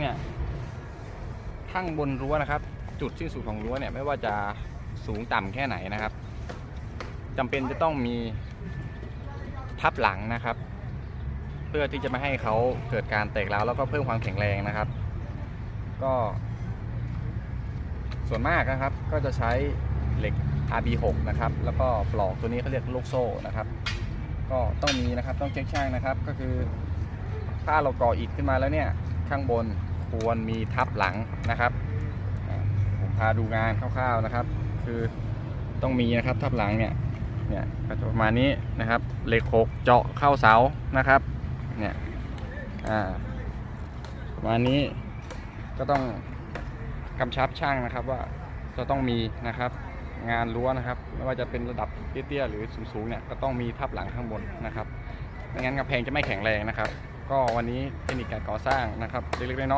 เนี่ย ข้างบนรั้วนะครับ จุดสิ้นสุดของรั้วเนี่ยไม่ว่าจะสูงต่ำแค่ไหนนะครับจำเป็นจะต้องมีทับหลังนะครับ เพื่อที่จะไม่ให้เขาเกิดการแตกร้าวแล้วก็เพิ่มความแข็งแรงนะครับ ก็ ส่วนมากนะครับ ก็จะใช้เหล็ก RB6 นะครับ แล้วก็ปลอกตัวนี้เขาเรียกลูกโซ่นะครับ ก็ต้องมีนะครับต้องเช็คช่างนะครับ ก็คือถ้าเราก่ออิฐขึ้นมาแล้วเนี่ย ข้างบน ควรมีทับหลังนะครับ ผมพาดูงานคร่าวๆนะครับ คือต้องมีนะครับทับหลังเนี่ยเนี่ยก็จะประมาณนี้นะครับเหล็กหกเจาะเข้าเสานะครับเนี่ยอ่าประมาณนี้ก็ต้องกำชับช่างนะครับว่าจะต้องมีนะครับงานรั้วนะครับไม่ว่าจะเป็นระดับเตี้ยๆหรือสูงๆเนี่ยก็ต้องมีทับหลังข้างบนนะครับไม่งั้นกำแพงจะไม่แข็งแรงนะครับ ก็วันนี้เทคนิคการก่อสร้างนะครับเล็กๆน้อยๆ